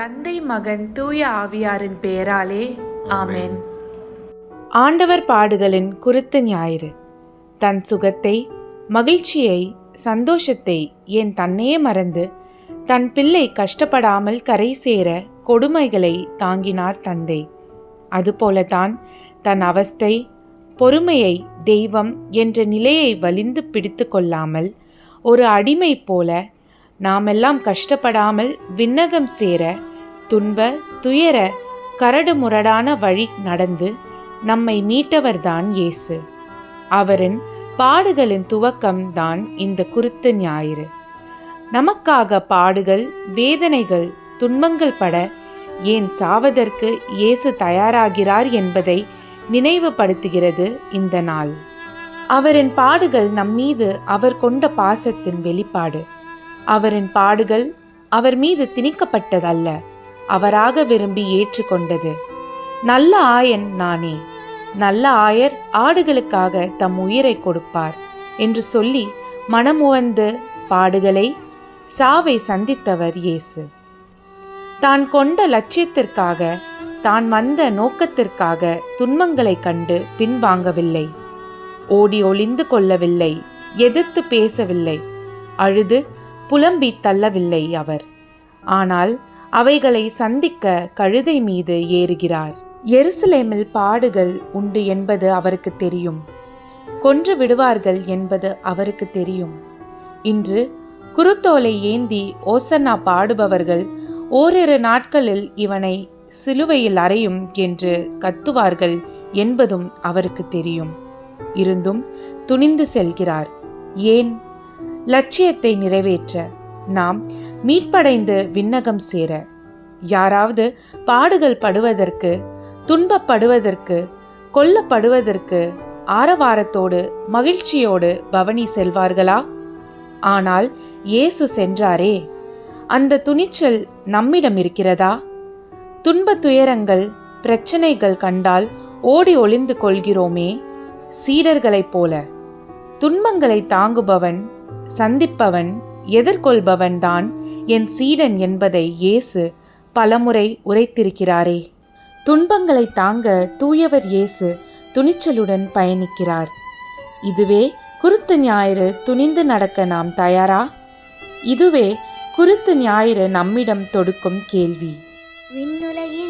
தந்தை மகன் தூய ஆவியாரின் பெயராலே ஆமென். ஆண்டவர் பாடுகளின் குருத்து ஞாயிறு. தன் சுகத்தை மகிழ்ச்சியை சந்தோஷத்தை ஏன் தன்னையே மறந்து தன் பிள்ளை கஷ்டப்படாமல் கரை சேர கொடுமைகளை தாங்கினார் தந்தை. அதுபோலதான் தன் அவஸ்தை பொறுமையை தெய்வம் என்ற நிலையை வலிந்து பிடித்து கொள்ளாமல் ஒரு அடிமை போல நாமெல்லாம் கஷ்டப்படாமல் விண்ணகம் சேர துன்ப துயர கரடு முரடான வழி நடந்து நம்மை மீட்டவர்தான் இயேசு. அவரின் பாடுகளின் துவக்கம் தான் இந்த குருத்து ஞாயிறு. நமக்காக பாடுகள் வேதனைகள் துன்பங்கள் பட ஏன் சாவதற்கு இயேசு தயாராகிறார் என்பதை நினைவுபடுத்துகிறது இந்த நாள். அவரின் பாடுகள் நம்மீது அவர் கொண்ட பாசத்தின் வெளிப்பாடு. அவரின் பாடுகள் அவர் மீது திணிக்கப்பட்டதல்ல. அவராக விரும்பி ஏற்றுக்கொண்டது. நல்ல ஆயன் நானே. நல்ல ஆயர் ஆடுகளுக்காக தம் உயிரை கொடுப்பார் என்று சொல்லி மனமுவந்து பாடுகளை சாவை சந்தித்தவர் இயேசு. தான் கொண்ட லட்சியத்திற்காக தான் வந்த நோக்கத்திற்காக துன்பங்களைக் கண்டு பின்வாங்கவில்லை. ஓடி ஒளிந்து கொள்ளவில்லை எதிர்த்து பேசவில்லை அழுது புலம்பி தள்ளவில்லை அவர். ஆனால் அவைகளை சந்திக்க கழுதை மீது ஏறுகிறார். எருசலேமில் பாடுகள் உண்டு என்பது அவருக்கு தெரியும். கொன்று விடுவார்கள் என்பது அவருக்கு தெரியும். இன்று குருத்தோலை ஏந்தி ஓசன்னா பாடுபவர்கள் ஓரிரு நாட்களில் இவனை சிலுவையில் அறையும் என்று கத்துவார்கள் என்பதும் அவருக்கு தெரியும். இருந்தும் துணிந்து செல்கிறார். ஏன்? லட்சியத்தை நிறைவேற்ற. நாம் மீட்படைந்து விண்ணகம் சேர. யாராவது பாடுகள் படுவதற்கு துன்பப்படுவதற்கு கொல்லப்படுவதற்கு ஆரவாரத்தோடு மகிழ்ச்சியோடு பவனி செல்வார்களா? ஆனால் இயேசு சென்றாரே. அந்த துணிச்சல் நம்மிடம் இருக்கிறதா? துன்ப துயரங்கள் பிரச்சனைகள் கண்டால் ஓடி ஒளிந்து கொள்கிறோமே சீடர்களைப் போல. துன்பங்களை தாங்குபவன் சந்திப்பவன் எதிர்கொள்பவன்தான் என் சீடன் என்பதை இயேசு பலமுறை உரைத்திருக்கிறாரே. துன்பங்களை தாங்க தூயவர் இயேசு துணிச்சலுடன் பயணிக்கிறார். இதுவே குருத்து ஞாயிறு துணிந்து நடக்க நாம் தயாரா? இதுவே குருத்து ஞாயிறு நம்மிடம் தொடுக்கும் கேள்வி. விண்ணுலகில்